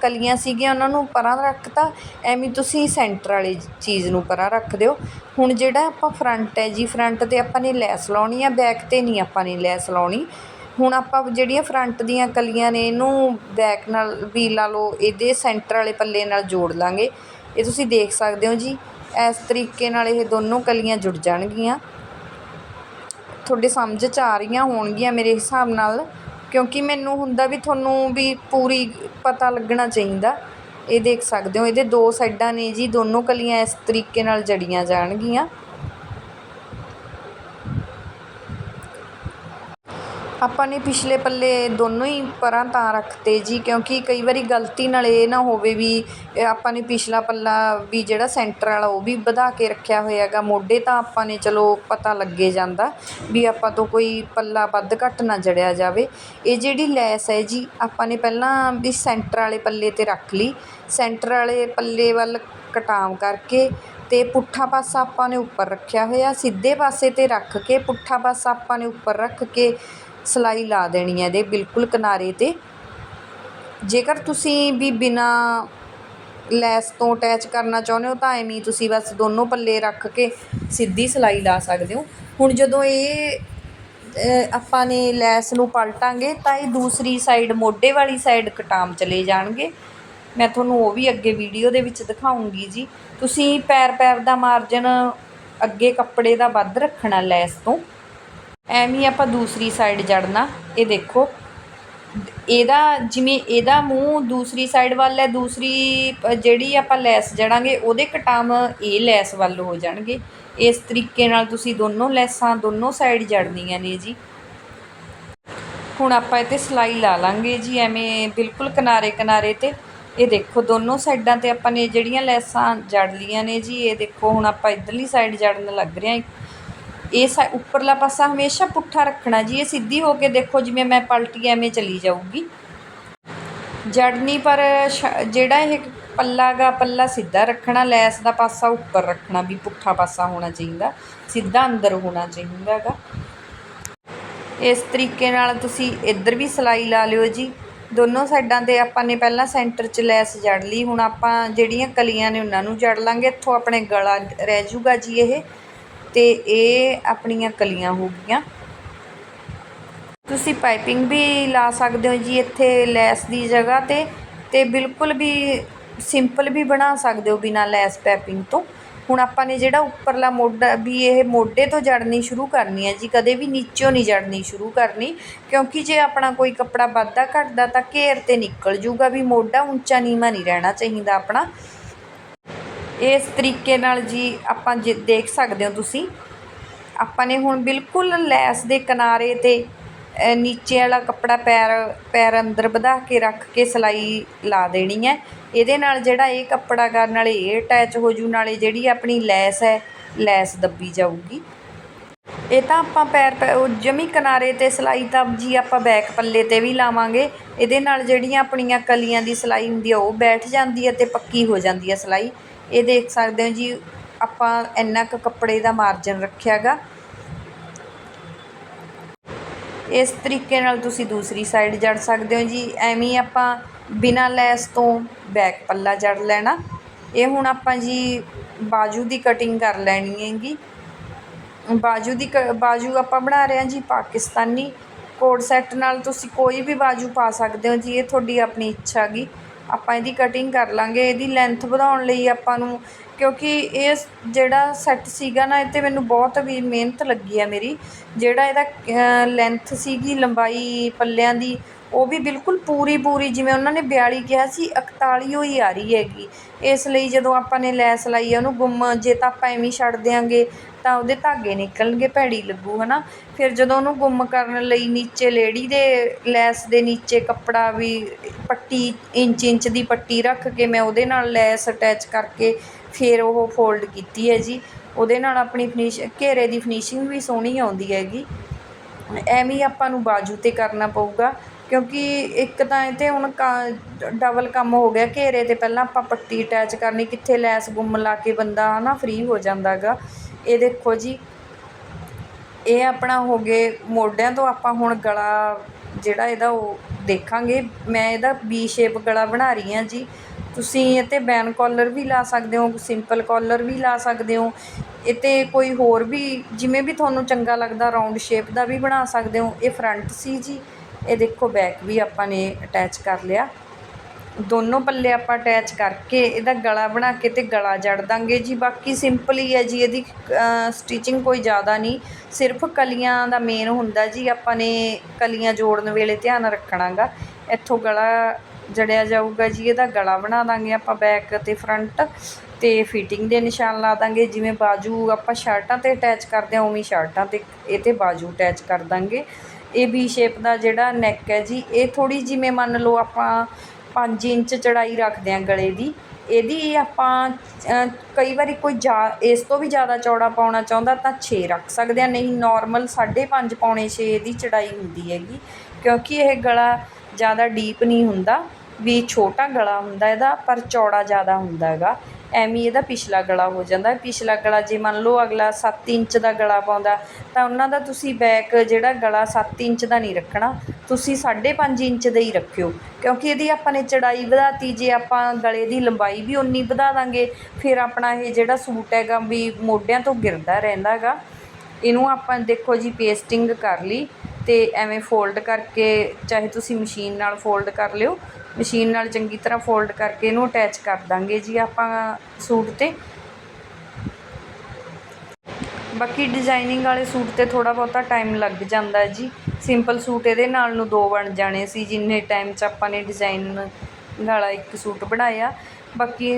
ਕਲੀਆਂ ਸੀਗੀਆਂ, ਉਹਨਾਂ ਨੂੰ ਪਰਾਂ ਰੱਖਤਾ। ਐਵੇਂ ਤੁਸੀਂ ਸੈਂਟਰ ਵਾਲੀ ਚੀਜ਼ ਨੂੰ ਪਰਾਂ ਰੱਖ ਦਿਓ। ਹੁਣ ਜਿਹੜਾ ਆਪਾਂ ਫਰੰਟ ਹੈ ਜੀ ਫਰੰਟ ਤੇ ਆਪਾਂ ਨੇ ਲੈਸ ਲਾਉਣੀ ਆ ਬੈਕ ਤੇ ਨਹੀਂ ਆਪਾਂ ਨੇ ਲੈਸ ਲਾਉਣੀ। ਹੁਣ ਆਪਾਂ ਜਿਹੜੀਆਂ ਫਰੰਟ ਦੀਆਂ ਕਲੀਆਂ ਨੇ, ਇਹਨੂੰ ਬੈਕ ਨਾਲ ਵੀ ਲਾ ਲਓ, ਇਹਦੇ ਸੈਂਟਰ ਵਾਲੇ ਪੱਲੇ ਨਾਲ ਜੋੜ ਲਾਂਗੇ। ਇਹ ਤੁਸੀਂ ਦੇਖ ਸਕਦੇ ਹੋ ਜੀ, ਇਸ ਤਰੀਕੇ ਨਾਲ ਇਹ ਦੋਨੋਂ ਕਲੀਆਂ ਜੁੜ ਜਾਣਗੀਆਂ। ਤੁਹਾਡੇ ਸਮਝ 'ਚ ਆ ਰਹੀਆਂ ਹੋਣਗੀਆਂ ਮੇਰੇ ਹਿਸਾਬ ਨਾਲ, ਕਿਉਂਕਿ ਮੈਨੂੰ ਹੁੰਦਾ ਵੀ ਤੁਹਾਨੂੰ ਵੀ ਪੂਰੀ ਪਤਾ ਲੱਗਣਾ ਚਾਹੀਦਾ। ਇਹ ਦੇਖ ਸਕਦੇ ਹੋ, ਇਹਦੇ ਦੋ ਸਾਈਡਾਂ ਨੇ ਜੀ, ਦੋਨੋਂ ਕਲੀਆਂ ਇਸ ਤਰੀਕੇ ਨਾਲ ਜੜੀਆਂ ਜਾਣਗੀਆਂ। ਆਪਾਂ ਨੇ ਪਿਛਲੇ ਪੱਲੇ ਦੋਨੋਂ ਹੀ ਪਰਾਂ ਤਾਂ ਰੱਖਤੇ ਜੀ, ਕਿਉਂਕਿ ਕਈ ਵਾਰੀ ਗਲਤੀ ਨਾਲ ਇਹ ਨਾ ਹੋਵੇ ਵੀ ਆਪਾਂ ਨੇ ਪਿਛਲਾ ਪੱਲਾ ਵੀ ਜਿਹੜਾ ਸੈਂਟਰ ਵਾਲਾ ਉਹ ਵੀ ਵਧਾ ਕੇ ਰੱਖਿਆ ਹੋਇਆ ਹੈਗਾ ਮੋਢੇ ਤਾਂ ਆਪਾਂ ਨੇ ਚਲੋ ਪਤਾ ਲੱਗੇ ਜਾਂਦਾ ਵੀ ਆਪਾਂ ਤੋਂ ਕੋਈ ਪੱਲਾ ਵੱਧ ਘੱਟ ਨਾ ਜੜਿਆ ਜਾਵੇ। ਇਹ ਜਿਹੜੀ ਲੈਸ ਹੈ ਜੀ, ਆਪਾਂ ਨੇ ਪਹਿਲਾਂ ਵੀ ਸੈਂਟਰ ਵਾਲੇ ਪੱਲੇ 'ਤੇ ਰੱਖ ਲਈ। ਸੈਂਟਰ ਵਾਲੇ ਪੱਲੇ ਵੱਲ ਕਟਾਵ ਕਰਕੇ ਤੇ ਪੁੱਠਾ ਪਾਸਾ ਆਪਾਂ ਨੇ ਉੱਪਰ ਰੱਖਿਆ ਹੋਇਆ। ਸਿੱਧੇ ਪਾਸੇ 'ਤੇ ਰੱਖ ਕੇ ਪੁੱਠਾ ਪਾਸਾ ਆਪਾਂ ਨੇ ਉੱਪਰ ਰੱਖ ਕੇ ਸਿਲਾਈ ਲਾ ਦੇਣੀ ਹੈ ਇਹਦੇ ਬਿਲਕੁਲ ਕਿਨਾਰੇ 'ਤੇ। ਜੇਕਰ ਤੁਸੀਂ ਵੀ ਬਿਨਾ ਲੈਸ ਤੋਂ ਅਟੈਚ ਕਰਨਾ ਚਾਹੁੰਦੇ ਹੋ, ਤਾਂ ਐਵੇਂ ਤੁਸੀਂ ਬਸ ਦੋਨੋਂ ਪੱਲੇ ਰੱਖ ਕੇ ਸਿੱਧੀ ਸਿਲਾਈ ਲਾ ਸਕਦੇ ਹੋ। ਹੁਣ ਜਦੋਂ ਇਹ ਆਪਾਂ ਨੇ ਲੈਸ ਨੂੰ ਪਲਟਾਂਗੇ, ਤਾਂ ਇਹ ਦੂਸਰੀ ਸਾਈਡ, ਮੋਢੇ ਵਾਲੀ ਸਾਈਡ ਕਟਾਮ ਚਲੇ ਜਾਣਗੇ। ਮੈਂ ਤੁਹਾਨੂੰ ਉਹ ਵੀ ਅੱਗੇ ਵੀਡੀਓ ਦੇ ਵਿੱਚ ਦਿਖਾਉਂਗੀ ਜੀ। ਤੁਸੀਂ ਪੈਰ ਪੈਰ ਦਾ ਮਾਰਜਨ ਅੱਗੇ ਕੱਪੜੇ ਦਾ ਵੱਧ ਰੱਖਣਾ ਲੈਸ ਤੋਂ। ਐਵੇਂ ਹੀ ਆਪਾਂ ਦੂਸਰੀ ਸਾਈਡ ਜੜਨਾ ਇਹ ਦੇਖੋ। ਇਹਦਾ ਜਿਵੇਂ ਇਹਦਾ ਮੂੰਹ ਦੂਸਰੀ ਸਾਈਡ ਵੱਲ ਹੈ, ਦੂਸਰੀ ਜਿਹੜੀ ਆਪਾਂ ਲੈਸ ਜੜਾਂਗੇ, ਉਹਦੇ ਕਟਾਮ ਇਹ ਲੈਸ ਵੱਲ ਹੋ ਜਾਣਗੇ। ਇਸ ਤਰੀਕੇ ਨਾਲ ਤੁਸੀਂ ਦੋਨੋਂ ਲੈਸਾਂ, ਦੋਨੋਂ ਸਾਈਡ ਜੜਨੀਆਂ ਨੇ ਜੀ। ਹੁਣ ਆਪਾਂ ਇਹ 'ਤੇ ਸਿਲਾਈ ਲਾ ਲਾਂਗੇ ਜੀ, ਐਵੇਂ ਬਿਲਕੁਲ ਕਿਨਾਰੇ ਕਿਨਾਰੇ 'ਤੇ। ਇਹ ਦੇਖੋ, ਦੋਨੋਂ ਸਾਈਡਾਂ 'ਤੇ ਆਪਾਂ ਨੇ ਜਿਹੜੀਆਂ ਲੈਸਾਂ ਜੜ ਲੀਆਂ ਨੇ ਜੀ, ਇਹ ਦੇਖੋ, ਹੁਣ ਆਪਾਂ ਇਧਰਲੀ ਸਾਈਡ ਜੜਨ ਲੱਗ ਰਹੇ ਹਾਂ। ਇਹ ਸਾ, ਉੱਪਰਲਾ ਪਾਸਾ ਹਮੇਸ਼ਾ ਪੁੱਠਾ ਰੱਖਣਾ ਜੀ, ਇਹ ਸਿੱਧੀ ਹੋ ਕੇ ਦੇਖੋ ਜਿਵੇਂ ਮੈਂ ਪਲਟੀ ਐਵੇਂ ਚਲੀ ਜਾਊਗੀ। ਜੜਨੀ ਪਰ ਸ਼- ਜਿਹੜਾ ਇਹ ਪੱਲਾ ਗਾ, ਪੱਲਾ ਸਿੱਧਾ ਰੱਖਣਾ, ਲੈਸ ਦਾ ਪਾਸਾ ਉੱਪਰ ਰੱਖਣਾ ਵੀ ਪੁੱਠਾ ਪਾਸਾ ਹੋਣਾ ਚਾਹੀਦਾ, ਸਿੱਧਾ ਅੰਦਰ ਹੋਣਾ ਚਾਹੀਦਾ ਗਾ। ਇਸ ਤਰੀਕੇ ਨਾਲ ਤੁਸੀਂ ਇੱਧਰ ਵੀ ਸਿਲਾਈ ਲਾ ਲਿਓ ਜੀ। ਦੋਨੋਂ ਸਾਈਡਾਂ 'ਤੇ ਆਪਾਂ ਨੇ ਪਹਿਲਾਂ ਸੈਂਟਰ 'ਚ ਲੈਸ ਜੜ ਲਈ, ਹੁਣ ਆਪਾਂ ਜਿਹੜੀਆਂ ਕਲੀਆਂ ਨੇ ਉਹਨਾਂ ਨੂੰ ਜੜ ਲਾਂਗੇ, ਇੱਥੋਂ ਆਪਣੇ ਗਲਾ ਰਹਿ ਜੂਗਾ ਜੀ ਇਹ। ਤੇ ਇਹ ਆਪਣੀਆਂ ਕਲੀਆਂ ਹੋ ਗਈਆਂ। ਤੁਸੀਂ ਪਾਈਪਿੰਗ ਵੀ ਲਾ ਸਕਦੇ ਹੋ ਜੀ ਇੱਥੇ ਲੈਸ ਦੀ ਜਗ੍ਹਾ 'ਤੇ ਤੇ ਬਿਲਕੁਲ ਵੀ ਸਿੰਪਲ ਵੀ ਬਣਾ ਸਕਦੇ ਹੋ ਬਿਨਾਂ ਲੈਸ ਪਾਈਪਿੰਗ ਤੋਂ। ਹੁਣ ਆਪਾਂ ਨੇ ਜਿਹੜਾ ਉੱਪਰਲਾ ਮੋਢਾ ਵੀ ਇਹ ਮੋਢੇ ਤੋਂ ਜੜਨੀ ਸ਼ੁਰੂ ਕਰਨੀ ਹੈ ਜੀ, ਕਦੇ ਵੀ ਨੀਚੋਂ ਨਹੀਂ ਜੜਨੀ ਸ਼ੁਰੂ ਕਰਨੀ, ਕਿਉਂਕਿ ਜੇ ਆਪਣਾ ਕੋਈ ਕੱਪੜਾ ਵੱਧਦਾ ਘਟਦਾ ਤਾਂ ਘੇਰ ਤੇ ਨਿਕਲ ਜੂਗਾ ਵੀ ਮੋਢਾ ਉੱਚਾ ਨੀਵਾਂ ਨਹੀਂ ਰਹਿਣਾ ਚਾਹੀਦਾ ਆਪਣਾ। ਇਸ ਤਰੀਕੇ ਨਾਲ ਜੀ ਆਪਾਂ ਜੇ ਦੇਖ ਸਕਦੇ ਹੋ ਤੁਸੀਂ, ਆਪਾਂ ਨੇ ਹੁਣ ਬਿਲਕੁਲ ਲੈਸ ਦੇ ਕਿਨਾਰੇ ਤੇ ਨੀਚੇ ਵਾਲਾ ਕੱਪੜਾ ਪੈਰ ਪੈਰ ਅੰਦਰ ਵਧਾ ਕੇ ਰੱਖ ਕੇ ਸਿਲਾਈ ਲਾ ਦੇਣੀ ਹੈ। ਇਹਦੇ ਨਾਲ ਜਿਹੜਾ ਇਹ ਕੱਪੜਾ ਕਰਨ ਨਾਲੇ ਇਹ ਅਟੈਚ ਹੋ ਜੂ, ਨਾਲੇ ਜਿਹੜੀ ਆਪਣੀ ਲੈਸ ਹੈ, ਲੈਸ ਦੱਬੀ ਜਾਊਗੀ। ਇਹ ਤਾਂ ਆਪਾਂ ਪੈਰ ਪੈ ਉਹ ਜਮੀ ਕਿਨਾਰੇ 'ਤੇ ਸਿਲਾਈ ਤਾਂ ਜੀ ਆਪਾਂ ਬੈਕ ਪੱਲੇ 'ਤੇ ਵੀ ਲਾਵਾਂਗੇ। ਇਹਦੇ ਨਾਲ ਜਿਹੜੀਆਂ ਆਪਣੀਆਂ ਕਲੀਆਂ ਦੀ ਸਿਲਾਈ ਹੁੰਦੀ ਆ, ਉਹ ਬੈਠ ਜਾਂਦੀ ਹੈ ਅਤੇ ਪੱਕੀ ਹੋ ਜਾਂਦੀ ਹੈ ਸਿਲਾਈ। ਇਹ ਦੇਖ ਸਕਦੇ ਹੋ ਜੀ, ਆਪਾਂ ਇੰਨਾ ਕੁ ਕੱਪੜੇ ਦਾ ਮਾਰਜਨ ਰੱਖਿਆ ਗਾ ਇਸ ਤਰੀਕੇ ਨਾਲ ਤੁਸੀਂ ਦੂਸਰੀ ਸਾਈਡ ਜੜ ਸਕਦੇ ਹੋ ਜੀ। ਐਵੇਂ ਆਪਾਂ ਬਿਨਾਂ ਲੈਸ ਤੋਂ ਬੈਕ ਪੱਲਾ ਜੜ ਲੈਣਾ। ਇਹ ਹੁਣ ਆਪਾਂ ਜੀ ਬਾਜੂ ਦੀ ਕਟਿੰਗ ਕਰ ਲੈਣੀ ਹੈਗੀ। ਬਾਜੂ ਦੀ ਕ, ਬਾਜੂ ਆਪਾਂ ਬਣਾ ਰਹੇ ਹਾਂ ਜੀ ਪਾਕਿਸਤਾਨੀ। ਕੋਡ ਸੈੱਟ ਨਾਲ ਤੁਸੀਂ ਕੋਈ ਵੀ ਬਾਜੂ ਪਾ ਸਕਦੇ ਹੋ ਜੀ, ਇਹ ਤੁਹਾਡੀ ਆਪਣੀ ਇੱਛਾ ਹੈਗੀ ਆਪਾਂ ਇਹਦੀ ਕਟਿੰਗ ਕਰ ਲਾਂਗੇ, ਇਹਦੀ ਲੈਂਥ ਵਧਾਉਣ ਲਈ ਆਪਾਂ ਨੂੰ, ਕਿਉਂਕਿ ਇਹ ਜਿਹੜਾ ਸੈੱਟ ਸੀਗਾ ਨਾ, ਇਹ 'ਤੇ ਮੈਨੂੰ ਬਹੁਤ ਵੀ ਮਿਹਨਤ ਲੱਗੀ ਆ ਮੇਰੀ। ਜਿਹੜਾ ਇਹਦਾ ਲੈਂਥ ਸੀਗੀ ਲੰਬਾਈ ਪੱਲਿਆਂ ਦੀ, ਉਹ ਵੀ ਬਿਲਕੁਲ ਪੂਰੀ ਪੂਰੀ ਜਿਵੇਂ ਉਹਨਾਂ ਨੇ 42 ਕਿਹਾ ਸੀ 41 ਹੋਈ ਆ ਰਹੀ ਹੈਗੀ। ਇਸ ਲਈ ਜਦੋਂ ਆਪਾਂ ਨੇ ਲੈਸ ਲਾਈ ਆ, ਉਹਨੂੰ ਗੁੰਮ, ਜੇ ਤਾਂ ਆਪਾਂ ਐਵੇਂ ਛੱਡ ਦਿਆਂਗੇ ਤਾਂ ਉਹਦੇ ਧਾਗੇ ਨਿਕਲਣਗੇ, ਭੈੜੀ ਲੱਗੂ ਹੈ ਨਾ ਫਿਰ ਜਦੋਂ ਉਹਨੂੰ ਗੁੰਮ ਕਰਨ ਲਈ ਨੀਚੇ ਲੇਡੀ ਦੇ ਲੈਸ ਦੇ ਨੀਚੇ ਕੱਪੜਾ ਵੀ, ਪੱਟੀ, ਇੰਚ ਇੰਚ ਦੀ ਪੱਟੀ ਰੱਖ ਕੇ ਮੈਂ ਉਹਦੇ ਨਾਲ ਲੈਸ ਅਟੈਚ ਕਰਕੇ ਫਿਰ ਉਹ ਫੋਲਡ ਕੀਤੀ ਹੈ ਜੀ। ਉਹਦੇ ਨਾਲ ਆਪਣੀ ਫਿਨਿਸ਼, ਘੇਰੇ ਦੀ ਫਿਨਿਸ਼ਿੰਗ ਵੀ ਸੋਹਣੀ ਆਉਂਦੀ ਹੈਗੀ। ਐਵੇਂ ਆਪਾਂ ਨੂੰ ਬਾਜੂ 'ਤੇ ਕਰਨਾ ਪਊਗਾ, ਕਿਉਂਕਿ ਇੱਕ ਤਾਂ ਇਹ 'ਤੇ ਹੁਣ ਡਬਲ ਕੰਮ ਹੋ ਗਿਆ, ਘੇਰੇ 'ਤੇ ਪਹਿਲਾਂ ਆਪਾਂ ਪੱਟੀ ਅਟੈਚ ਕਰਨੀ, ਕਿੱਥੇ ਲੈਸ ਗੁੰਮ ਲਾ ਕੇ ਬੰਦਾ ਹੈ ਨਾ ਫ੍ਰੀ ਹੋ ਜਾਂਦਾ ਗਾ ਇਹ ਦੇਖੋ ਜੀ, ਇਹ ਆਪਣਾ ਹੋ ਗਏ ਮੋਢਿਆਂ ਤੋਂ ਆਪਾਂ ਹੁਣ ਗਲਾ ਜਿਹੜਾ ਇਹਦਾ ਉਹ ਦੇਖਾਂਗੇ। ਮੈਂ ਇਹਦਾ ਵੀ ਸ਼ੇਪ ਗਲਾ ਬਣਾ ਰਹੀ ਹਾਂ ਜੀ। ਤੁਸੀਂ ਇਹ 'ਤੇ ਬੈਨ ਕਾਲਰ ਵੀ ਲਾ ਸਕਦੇ ਹੋ ਸਿੰਪਲ ਕਾਲਰ ਵੀ ਲਾ ਸਕਦੇ ਹੋ। ਇਹ 'ਤੇ ਕੋਈ ਹੋਰ ਵੀ, ਜਿਵੇਂ ਵੀ ਤੁਹਾਨੂੰ ਚੰਗਾ ਲੱਗਦਾ ਰਾਊਂਡ ਸ਼ੇਪ ਦਾ ਵੀ ਬਣਾ ਸਕਦੇ ਹੋ। ਇਹ ਫਰੰਟ ਸੀ ਜੀ। ਇਹ ਦੇਖੋ ਬੈਕ ਵੀ ਆਪਾਂ ਨੇ ਅਟੈਚ ਕਰ ਲਿਆ। ਦੋਨੋਂ ਪੱਲੇ ਆਪਾਂ ਅਟੈਚ ਕਰਕੇ ਇਹਦਾ ਗਲਾ ਬਣਾ ਕੇ ਤੇ ਗਲਾ ਜੜ ਦਾਂਗੇ ਜੀ। ਬਾਕੀ ਸਿੰਪਲ ਹੀ ਹੈ ਜੀ, ਇਹਦੀ ਸਟਿਚਿੰਗ ਕੋਈ ਜ਼ਿਆਦਾ ਨਹੀਂ। ਸਿਰਫ ਕਲੀਆਂ ਦਾ ਮੇਨ ਹੁੰਦਾ ਜੀ, ਆਪਾਂ ਨੇ ਕਲੀਆਂ ਜੋੜਨ ਵੇਲੇ ਧਿਆਨ ਰੱਖਣਾਗਾ। ਇੱਥੋਂ ਗਲਾ ਜੜਿਆ ਜਾਊਗਾ ਜੀ, ਇਹਦਾ ਗਲਾ ਬਣਾ ਦਾਂਗੇ ਆਪਾਂ ਬੈਕ ਤੇ ਫਰੰਟ ਤੇ ਫਿਟਿੰਗ ਦੇ ਨਿਸ਼ਾਨ ਲਾ ਦਾਂਗੇ। ਜਿਵੇਂ ਬਾਜੂ ਆਪਾਂ ਸ਼ਰਟਾਂ ਤੇ ਅਟੈਚ ਕਰਦੇ ਹਾਂ, ਉਵੇਂ ਸ਼ਰਟਾਂ ਤੇ ਇਹ ਤੇ ਬਾਜੂ ਅਟੈਚ ਕਰ ਦਾਂਗੇ। ਇਹ ਵੀ ਸ਼ੇਪ ਦਾ ਜਿਹੜਾ ਨੈਕ ਹੈ ਜੀ, ਇਹ ਥੋੜੀ ਜਿਵੇਂ ਮੰਨ ਲਓ ਆਪਾਂ 5 ਇੰਚ ਚੜਾਈ ਰੱਖਦੇ ਹਾਂ ਗਲੇ ਦੀ। ਇਹਦੀ ਆਪਾਂ ਕਈ ਵਾਰੀ ਕੋਈ ਜਾ, ਇਸ ਤੋਂ ਵੀ ਜ਼ਿਆਦਾ ਚੌੜਾ ਪਾਉਣਾ ਚਾਹੁੰਦਾ ਤਾਂ 6 ਰੱਖ ਸਕਦੇ ਹਾਂ ਨਹੀਂ ਨਾਰਮਲ 5.5 ਪੌਣੇ 6 ਦੀ ਚੜਾਈ ਹੁੰਦੀ ਹੈਗੀ। ਕਿਉਂਕਿ ਇਹ ਗਲਾ ਜ਼ਿਆਦਾ ਡੀਪ ਨਹੀਂ ਹੁੰਦਾ, ਵੀ ਛੋਟਾ ਗਲਾ ਹੁੰਦਾ ਇਹਦਾ, ਪਰ ਚੌੜਾ ਜ਼ਿਆਦਾ ਹੁੰਦਾ ਹੈਗਾ। ਐਵੇਂ ਇਹਦਾ ਪਿਛਲਾ ਗਲਾ ਹੋ ਜਾਂਦਾ। ਪਿਛਲਾ ਗਲਾ ਜੇ ਮੰਨ ਲਓ ਅਗਲਾ 7 ਇੰਚ ਦਾ ਗਲਾ ਪਾਉਂਦਾ, ਤਾਂ ਉਹਨਾਂ ਦਾ ਤੁਸੀਂ ਬੈਕ ਜਿਹੜਾ ਗਲਾ 7 ਇੰਚ ਦਾ ਨਹੀਂ ਰੱਖਣਾ, ਤੁਸੀਂ 5.5 ਇੰਚ ਦਾ ਹੀ ਰੱਖਿਓ। ਕਿਉਂਕਿ ਇਹਦੀ ਆਪਾਂ ਨੇ ਚੜਾਈ ਵਧਾਤੀ, ਜੇ ਆਪਾਂ ਗਲੇ ਦੀ ਲੰਬਾਈ ਵੀ ਉਨੀ ਵਧਾ ਦਾਂਗੇ, ਫਿਰ ਆਪਣਾ ਇਹ ਜਿਹੜਾ ਸੂਟ ਹੈਗਾ ਵੀ ਮੋਢਿਆਂ ਤੋਂ ਗਿਰਦਾ ਰਹਿੰਦਾ ਹੈਗਾ ਇਹਨੂੰ ਆਪਾਂ ਦੇਖੋ ਜੀ, ਪੇਸਟਿੰਗ ਕਰ ਲਈ। ਅਤੇ ਐਵੇਂ ਫੋਲਡ ਕਰਕੇ, ਚਾਹੇ ਤੁਸੀਂ ਮਸ਼ੀਨ ਨਾਲ ਫੋਲਡ ਕਰ ਲਿਓ ਮਸ਼ੀਨ ਨਾਲ ਚੰਗੀ ਤਰ੍ਹਾਂ ਫੋਲਡ ਕਰਕੇ ਇਹਨੂੰ ਅਟੈਚ ਕਰ ਦਾਂਗੇ ਜੀ ਆਪਾਂ ਸੂਟ 'ਤੇ। ਬਾਕੀ ਡਿਜ਼ਾਈਨਿੰਗ ਵਾਲੇ ਸੂਟ 'ਤੇ ਥੋੜ੍ਹਾ ਬਹੁਤਾ ਟਾਈਮ ਲੱਗ ਜਾਂਦਾ ਹੈ ਜੀ। ਸਿੰਪਲ ਸੂਟ ਇਹਦੇ ਨਾਲ ਨੂੰ ਦੋ ਬਣ ਜਾਣੇ ਸੀ, ਜਿੰਨੇ ਟਾਈਮ 'ਚ ਆਪਾਂ ਨੇ ਡਿਜ਼ਾਈਨ ਵਾਲਾ ਇੱਕ ਸੂਟ ਬਣਾਇਆ। ਬਾਕੀ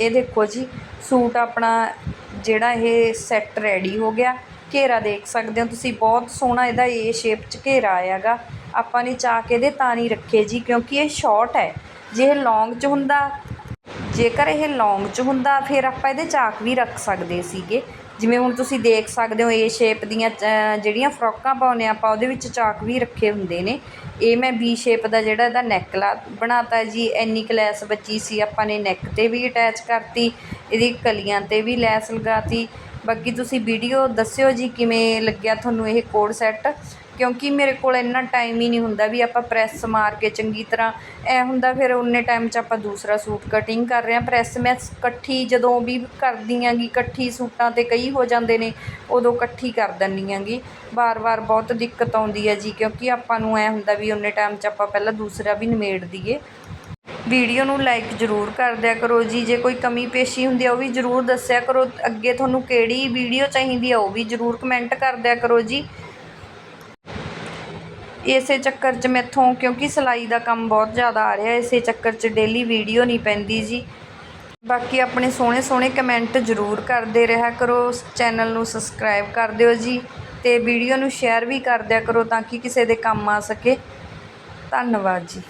ਇਹ ਦੇਖੋ ਜੀ, ਸੂਟ ਆਪਣਾ ਜਿਹੜਾ ਇਹ ਸੈੱਟ ਰੈਡੀ ਹੋ ਗਿਆ। ਘੇਰਾ ਦੇਖ ਸਕਦੇ ਹੋ। ਤੁਸੀਂ ਬਹੁਤ ਸੋਹਣਾ ਇਹਦਾ ਏ ਸ਼ੇਪ 'ਚ ਘੇਰਾ ਆਇਆਗਾ। ਆਪਾਂ ਨੇ ਚਾਕ ਇਹਦੇ ਤਾਂ ਨਹੀਂ ਰੱਖੇ ਜੀ, ਕਿਉਂਕਿ ਇਹ ਸ਼ਾਰਟ ਹੈ। ਜੇ ਇਹ ਲੌਂਗ 'ਚ ਹੁੰਦਾ, ਜੇਕਰ ਇਹ ਲੌਂਗ 'ਚ ਹੁੰਦਾ, ਫਿਰ ਆਪਾਂ ਇਹਦੇ ਚਾਕ ਵੀ ਰੱਖ ਸਕਦੇ ਸੀਗੇ। ਜਿਵੇਂ ਹੁਣ ਤੁਸੀਂ ਦੇਖ ਸਕਦੇ ਹੋ ਏ ਸ਼ੇਪ ਦੀਆਂ ਜਿਹੜੀਆਂ ਫਰੋਕਾਂ ਪਾਉਂਦੇ ਆਪਾਂ, ਉਹਦੇ ਵਿੱਚ ਚਾਕ ਵੀ ਰੱਖੇ ਹੁੰਦੇ ਨੇ। ਇਹ ਮੈਂ ਬੀ ਸ਼ੇਪ ਦਾ ਜਿਹੜਾ ਇਹਦਾ ਨੈਕਲਾ ਬਣਾਤਾ ਜੀ ਐਨੀ ਕਲੈਸ ਬੱਚੀ ਸੀ, ਆਪਾਂ ਨੇ ਨੈਕ 'ਤੇ ਵੀ ਅਟੈਚ ਕਰਤੀ, ਇਹਦੀ ਕਲੀਆਂ 'ਤੇ ਵੀ ਲੈਸ ਲਗਾਤੀ। ਬਾਕੀ ਤੁਸੀਂ ਵੀਡੀਓ ਦੱਸਿਓ ਜੀ ਕਿਵੇਂ ਲੱਗਿਆ ਤੁਹਾਨੂੰ ਇਹ ਕੋਡ ਸੈੱਟ? ਕਿਉਂਕਿ ਮੇਰੇ ਕੋਲ ਇੰਨਾ ਟਾਈਮ ਹੀ ਨਹੀਂ ਹੁੰਦਾ ਵੀ ਆਪਾਂ ਪ੍ਰੈਸ ਮਾਰ ਕੇ ਚੰਗੀ ਤਰ੍ਹਾਂ, ਐ ਹੁੰਦਾ ਫਿਰ ਉਨੇ ਟਾਈਮ 'ਚ ਆਪਾਂ ਦੂਸਰਾ ਸੂਟ ਕਟਿੰਗ ਕਰ ਰਹੇ ਹਾਂ। ਪ੍ਰੈਸ ਮੈਂ ਇਕੱਠੀ ਜਦੋਂ ਵੀ ਕਰਦੀ ਆਂਗੀ ਇਕੱਠੀ ਸੂਟਾਂ 'ਤੇ ਕਈ ਹੋ ਜਾਂਦੇ ਨੇ, ਉਦੋਂ ਇਕੱਠੀ ਕਰ ਦਿੰਦੀ ਆਂਗੀ ਵਾਰ-ਵਾਰ ਬਹੁਤ ਦਿੱਕਤ ਆਉਂਦੀ ਹੈ ਜੀ, ਕਿਉਂਕਿ ਆਪਾਂ ਨੂੰ ਐ ਹੁੰਦਾ ਵੀ ਉਨੇ ਟਾਈਮ 'ਚ ਆਪਾਂ ਪਹਿਲਾਂ ਦੂਸਰਾ ਵੀ ਨਿਮੇੜ ਦਈਏ। ਵੀਡੀਓ ਨੂੰ ਲਾਈਕ ਜ਼ਰੂਰ ਕਰ ਦਿਆ ਕਰੋ ਜੀ। ਜੇ ਕੋਈ ਕਮੀ ਪੇਸ਼ੀ ਹੁੰਦੀ ਆ, ਉਹ ਵੀ ਜ਼ਰੂਰ ਦੱਸਿਆ ਕਰੋ। ਅੱਗੇ ਤੁਹਾਨੂੰ ਕਿਹੜੀ ਵੀਡੀਓ ਚਾਹੀਦੀ ਆ, ਉਹ ਵੀ ਜ਼ਰੂਰ ਕਮੈਂਟ ਕਰ ਦਿਆ ਕਰੋ ਜੀ। ਇਸੇ ਚੱਕਰ 'ਚ ਮੈਥੋਂ, ਕਿਉਂਕਿ ਸਿਲਾਈ ਦਾ ਕੰਮ ਬਹੁਤ ਜ਼ਿਆਦਾ ਆ ਰਿਹਾ, ਇਸੇ ਚੱਕਰ 'ਚ ਡੇਲੀ ਵੀਡੀਓ ਨਹੀਂ ਪੈਂਦੀ ਜੀ। ਬਾਕੀ ਆਪਣੇ ਸੋਹਣੇ ਸੋਹਣੇ ਕਮੈਂਟ ਜ਼ਰੂਰ ਕਰਦੇ ਰਿਹਾ ਕਰੋ। ਚੈਨਲ ਨੂੰ ਸਬਸਕ੍ਰਾਈਬ ਕਰ ਦਿਓ ਜੀ ਤੇ ਵੀਡੀਓ ਨੂੰ ਸ਼ੇਅਰ ਵੀ ਕਰ ਦਿਆ ਕਰੋ ਤਾਂ ਕਿ ਕਿਸੇ ਦੇ ਕੰਮ ਆ ਸਕੇ। ਧੰਨਵਾਦ ਜੀ।